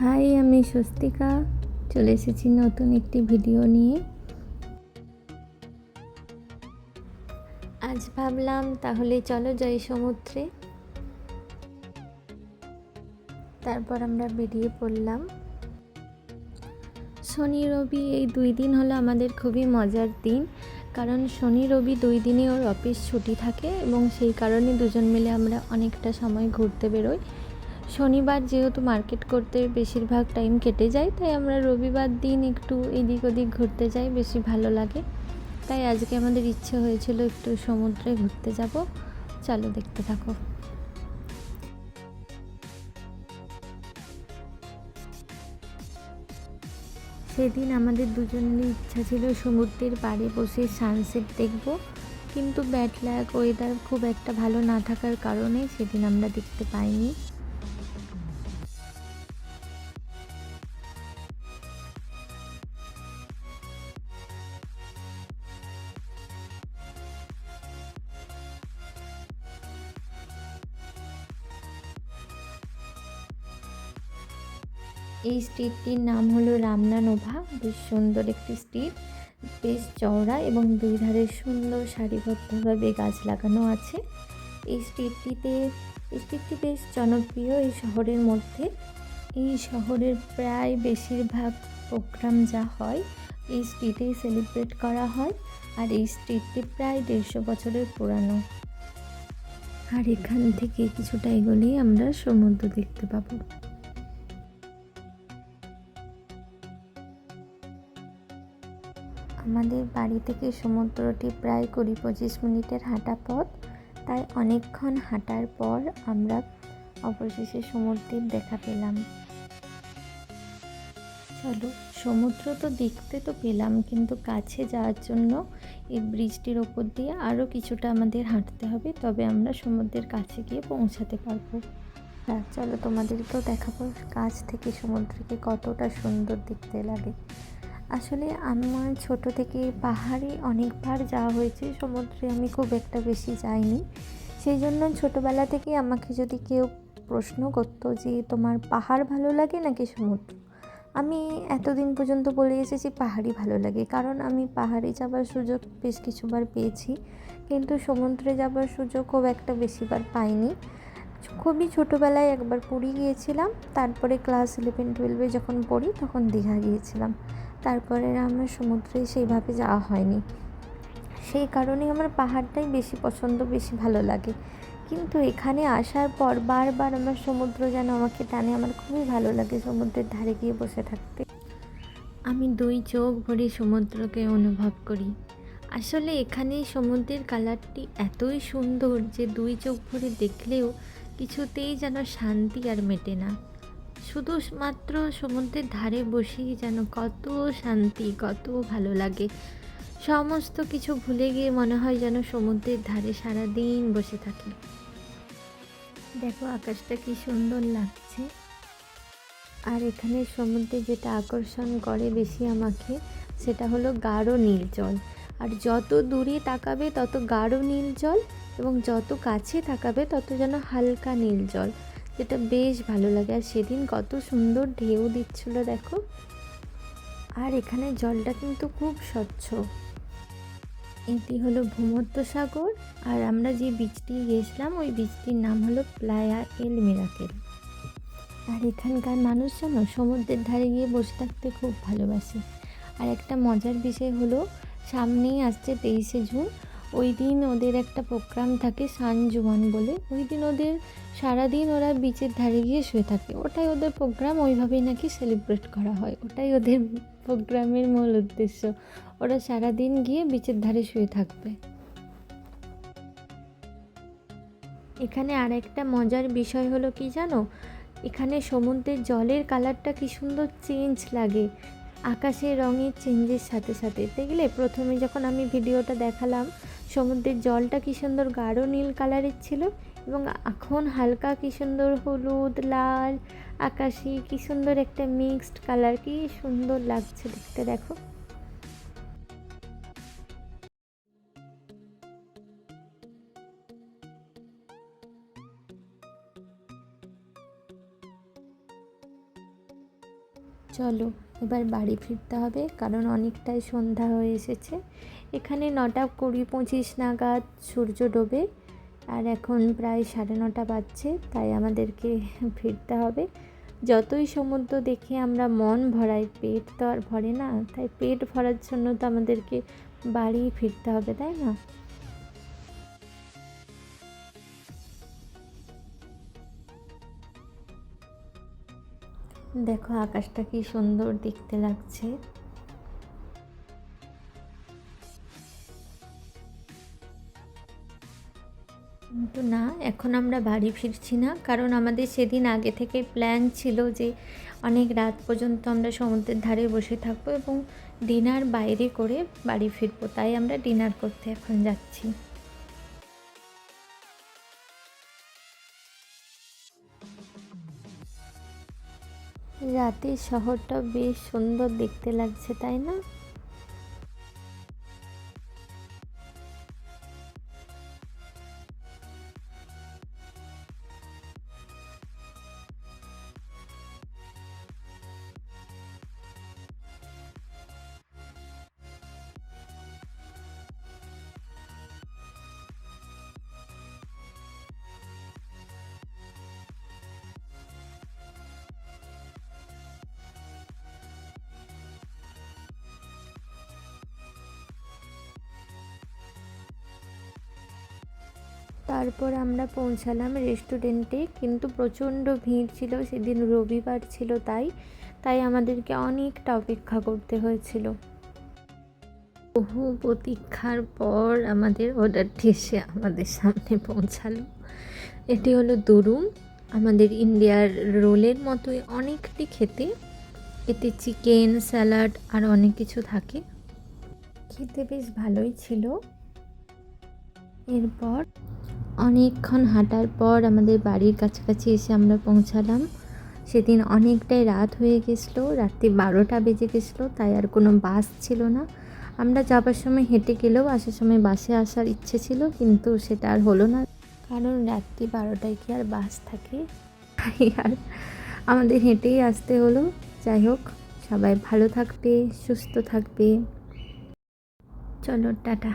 High, আমি স্বস্তিকা। চলে এসেছি নতুন একটি ভিডিও নিয়ে। আজ ভাবলাম, তাহলে চলো যাই সমুদ্রে। তারপর আমরা বেরিয়ে পড়লাম। শনি, রবি, এই দুই দিন হলো আমাদের খুবই মজার দিন। কারণ শনি, রবি দুই দিনে ওর অফিস ছুটি থাকে এবং সেই কারণে দুজন মিলে আমরা অনেকটা সময় ঘুরতে বেরোই। শনিবার যেহেতু মার্কেট করতে বেশিরভাগ টাইম কেটে যায়, তাই আমরা রবিবার দিন একটু এদিক ওদিক ঘুরতে যাই, বেশি ভালো লাগে। তাই আজকে আমাদের ইচ্ছে হয়েছিল একটু সমুদ্রে ঘুরতে যাব। চলো দেখতে থাকো। সেদিন আমাদের দুজনেরই ইচ্ছা ছিল সমুদ্রের পাড়ে বসে সানসেট দেখব, কিন্তু ব্যাড ওয়েদার খুব একটা ভালো না থাকার কারণে সেদিন আমরা দেখতে পাইনি। এই স্ট্রিটটির নাম হলো রামনানোভা বেশ সুন্দর একটি স্ট্রিট। বেশ চওড়া এবং দুই ধারে সুন্দর সারিবদ্ধভাবে গাছ লাগানো আছে। এই স্ট্রিটটিতে স্ট্রিটটি বেশ জনপ্রিয় এই শহরের মধ্যে। এই শহরের প্রায় বেশিরভাগ প্রোগ্রাম যা হয়, এই স্ট্রিটেই সেলিব্রেট করা হয় আর এই স্ট্রিটটি প্রায় দেড়শো বছরের পুরানো। আর এখান থেকে কিছুটা এগোলেই আমরা সমুদ্র দেখতে পাবো। আমাদের বাড়ি থেকে সমুদ্রটি প্রায় কুড়ি পঁচিশ মিনিটের হাঁটা পথ। তাই অনেকক্ষণ হাঁটার পর আমরা অবশেষে সমুদ্রের দেখা পেলাম। চলো, সমুদ্র তো দেখতে তো পেলাম, কিন্তু কাছে যাওয়ার জন্য এই ব্রিজটির ওপর দিয়ে আরও কিছুটা আমাদের হাঁটতে হবে, তবে আমরা সমুদ্রের কাছে গিয়ে পৌঁছাতে পারব। হ্যাঁ চলো তোমাদেরকেও দেখাবো কাছ থেকে সমুদ্রকে কতটা সুন্দর দেখতে লাগে। আসলে আমার ছোট থেকে পাহাড়ে অনেকবার যাওয়া হয়েছে, সমুদ্রে আমি খুব একটা বেশি যাইনি। সেই জন্য ছোটোবেলা থেকে আমাকে যদি কেউ প্রশ্ন করতো যে, তোমার পাহাড় ভালো লাগে নাকি সমুদ্র? আমি এতদিন পর্যন্ত বলে এসেছি, পাহাড়ই ভালো লাগে। কারণ আমি পাহাড়ে যাবার সুযোগ বেশ কিছুবার পেয়েছি, কিন্তু সমুদ্রে যাবার সুযোগ খুব একটা বেশিবার পাইনি। খুবই ছোটোবেলায় একবার পুরী গিয়েছিলাম, তারপরে ক্লাস ইলেভেন টুয়েলভে যখন পড়ি, তখন দীঘা গিয়েছিলাম। তারপরে আমার সমুদ্রে সেইভাবে যাওয়া হয়নি। সেই কারণে আমার পাহাড়টাই বেশি পছন্দ, বেশি ভালো লাগে। কিন্তু এখানে আসার পর বারবার আমার সমুদ্র যেন আমাকে টানে, আমার খুবই ভালো লাগে সমুদ্রের ধারে গিয়ে বসে থাকতে। আমি দুই চোখ ভরে সমুদ্রকে অনুভব করি। আসলে এখানে সমুদ্রের কালারটি এতই সুন্দর যে দুই চোখ ভরে দেখলেও কিছুতেই যেন শান্তি আর মেটে না। শুধু মাত্র সমুদ্রের ধারে বসেই যেন কত শান্তি, কত ভালো লাগে। সমস্ত কিছু ভুলে গিয়ে মনে হয় যেন সমুদ্রের ধারে সারা দিন বসে থাকি। দেখো আকাশটা কি সুন্দর লাগছে। আর এখানে সমুদ্রে যেটা আকর্ষণ করে বেশি আমাকে, সেটা হলো গাঢ় নীল জল। আর যত দূরে তাকাবে তত গাঢ় নীল জল এবং যত কাছে তাকাবে তত যেন হালকা নীল জল। যেটা বেশ ভালো লাগে। আর সেদিন কত সুন্দর ঢেউ দিচ্ছিল, দেখো। আর এখানে জলটা কিন্তু খুব স্বচ্ছ। এটি হলো ভূমধ্য সাগর। আর আমরা যে বীজটি গেছিলাম ওই বীজটির নাম হলো প্লায়া এল মিরাকেল। আর এখানকার মানুষ যেন সমুদ্রের ধারে গিয়ে বসে থাকতে খুব ভালোবাসে। আর একটা মজার বিষয় হলো, সামনেই আসছে তেইশে জুন। ওই দিন ওদের একটা প্রোগ্রাম থাকে সান জুয়ান বলে। ওই দিন ওদের সারাদিন ওরা বিচের ধারে গিয়ে শুয়ে থাকে। ওটাই ওদের প্রোগ্রাম, ওইভাবেই নাকি সেলিব্রেট করা হয়। ওটাই ওদের প্রোগ্রামের মূল উদ্দেশ্য। ওরা সারাদিন গিয়ে বিচের ধারে শুয়ে থাকবে। এখানে আর একটা মজার বিষয় হলো কি জানো? এখানে সমুদ্রের জলের কালারটা কি সুন্দর চেঞ্জ লাগে। আকাশের রঙের চেঞ্জের সাথে সাথে। দেখলে প্রথমে যখন আমি ভিডিওটা দেখালাম, সমুদ্রের জলটা কী সুন্দর গাঢ় নীল কালারের ছিল এবং এখন হালকা কী সুন্দর হলুদ, লাল, আকাশি, কী সুন্দর একটা মিক্সড কালার কি সুন্দর লাগছে দেখতে, দেখো। চলো এবার বাড়ি ফিরতে হবে, কারণ অনেকটাই সন্ধ্যা হয়ে এসেছে। এখানে নটা কুড়ি পঁচিশ নাগাদ সূর্য ডোবে, আর এখন প্রায় সাড়ে নটা বাজছে, তাই আমাদেরকে ফিরতে হবে। যতই সমুদ্র দেখে আমরা মন ভরাই, পেট তো আর ভরে না, তাই পেট ভরার জন্য তো আমাদেরকে বাড়ি ফিরতে হবে, তাই না? দেখো আকাশটা কি সুন্দর দেখতে লাগছে। কিন্তু না, এখন আমরা বাড়ি ফিরছি না, কারণ আমাদের সেদিন আগে থেকে প্ল্যান ছিল যে অনেক রাত পর্যন্ত আমরা সমুদ্রের ধারে বসে থাকব এবং ডিনার বাইরে করে বাড়ি ফিরবো, তাই আমরা ডিনার করতে এখন যাচ্ছি। রাতে শহরটা বেশ সুন্দর দেখতে লাগছে তাই না? তারপর আমরা পৌঁছালাম রেস্টুরেন্টে কিন্তু প্রচণ্ড ভিড় ছিল, সেদিন রবিবার ছিল তাই তাই আমাদেরকে অনেকটা অপেক্ষা করতে হয়েছিল। বহু প্রতীক্ষার পর আমাদের অর্ডারটি এসে আমাদের সামনে পৌঁছালো। এটি হলো দুরুম। আমাদের ইন্ডিয়ার রোলের মতোই অনেকটি খেতে। এতে চিকেন, স্যালাড আর অনেক কিছু থাকে। খেতে বেশ ভালোই ছিল। এরপর অনেকক্ষণ হাঁটার পর আমাদের বাড়ির কাছাকাছি এসে আমরা পৌঁছালাম। সেদিন অনেকটাই রাত হয়ে গেছিল, রাত্রি বারোটা বেজে গেছিল, তাই আর কোনো বাস ছিল না। আমরা যাবার সময় হেঁটে গেলেও আসার সময় বাসে আসার ইচ্ছে ছিল, কিন্তু সেটা আর হলো না। কারণ রাত্রি বারোটায় কি আর বাস থাকে? তাই আর আমাদের হেঁটেই আসতে হলো। যাই হোক, সবাই ভালো থাকবে, সুস্থ থাকবে। চলো, টাটা।